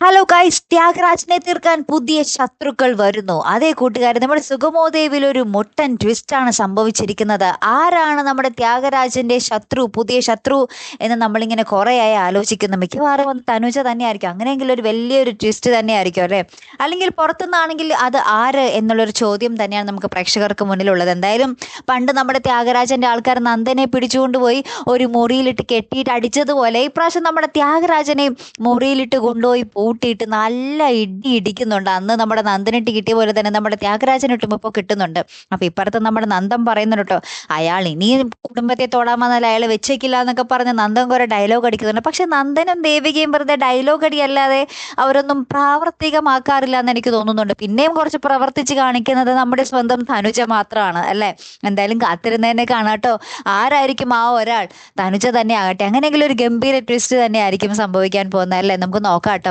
Hello guys ത്യാഗരാജനെ തീർക്കാൻ പുതിയ ശത്രുക്കൾ വരുന്നു. അതേ കൂട്ടുകാരൻ നമ്മുടെ സുഗമോദേവിൽ ഒരു മുട്ടൻ ട്വിസ്റ്റ് ആണ് സംഭവിച്ചിരിക്കുന്നത്. ആരാണ് നമ്മുടെ ത്യാഗരാജന്റെ ശത്രു പുതിയ ശത്രു എന്ന് നമ്മളിങ്ങനെ കുറേയായി ആലോചിക്കുന്നു. മിക്കവാറും ഒന്ന് തനുജ തന്നെയായിരിക്കും. അങ്ങനെയെങ്കിലും ഒരു വലിയൊരു ട്വിസ്റ്റ് തന്നെയായിരിക്കും അല്ലേ? അല്ലെങ്കിൽ പുറത്തുനിന്നാണെങ്കിൽ അത് ആര് എന്നുള്ളൊരു ചോദ്യം തന്നെയാണ് നമുക്ക് പ്രേക്ഷകർക്ക് മുന്നിലുള്ളത്. എന്തായാലും പണ്ട് നമ്മുടെ ത്യാഗരാജന്റെ ആൾക്കാർ നന്ദനെ പിടിച്ചുകൊണ്ട് പോയി ഒരു മുറിയിലിട്ട് കെട്ടിയിട്ട് അടിച്ചതുപോലെ ഇപ്രാവശ്യം നമ്മുടെ ത്യാഗരാജനെ മുറിയിലിട്ട് കൊണ്ടുപോയി പൂട്ടിയിട്ട് നല്ല ഇടി ഇടിക്കുന്നുണ്ട്. അന്ന് നമ്മുടെ നന്ദനിട്ട് കിട്ടിയ പോലെ തന്നെ നമ്മുടെ ത്യാഗരാജൻ ഇട്ടും ഇപ്പോൾ കിട്ടുന്നുണ്ട്. അപ്പൊ ഇപ്പുറത്ത് നമ്മുടെ നന്ദൻ പറയുന്നുണ്ട് കേട്ടോ അയാൾ ഇനി കുടുംബത്തെ തൊടാമെന്നല്ല അയാൾ വെച്ചേക്കില്ല എന്നൊക്കെ പറഞ്ഞ് നന്ദൻ കുറെ ഡയലോഗ് അടിക്കുന്നുണ്ട്. പക്ഷെ നന്ദനും ദേവികയും വെറുതെ ഡയലോഗ് അടിയല്ലാതെ അവരൊന്നും പ്രാവർത്തികമാക്കാറില്ല എന്ന് എനിക്ക് തോന്നുന്നുണ്ട്. പിന്നെയും കുറച്ച് പ്രവർത്തിച്ച് കാണിക്കുന്നത് നമ്മുടെ സ്വന്തം തനുജ മാത്രമാണ് അല്ലേ? എന്തായാലും കാത്തിരുന്നതിനെ കാണാട്ടോ ആരായിരിക്കും ആ ഒരാൾ? തനുജ തന്നെ ആകട്ടെ അങ്ങനെയെങ്കിലും ഒരു ഗംഭീര ട്വിസ്റ്റ് തന്നെ ആയിരിക്കും സംഭവിക്കാൻ പോകുന്നത് അല്ലേ? നമുക്ക് നോക്കാം കേട്ടോ.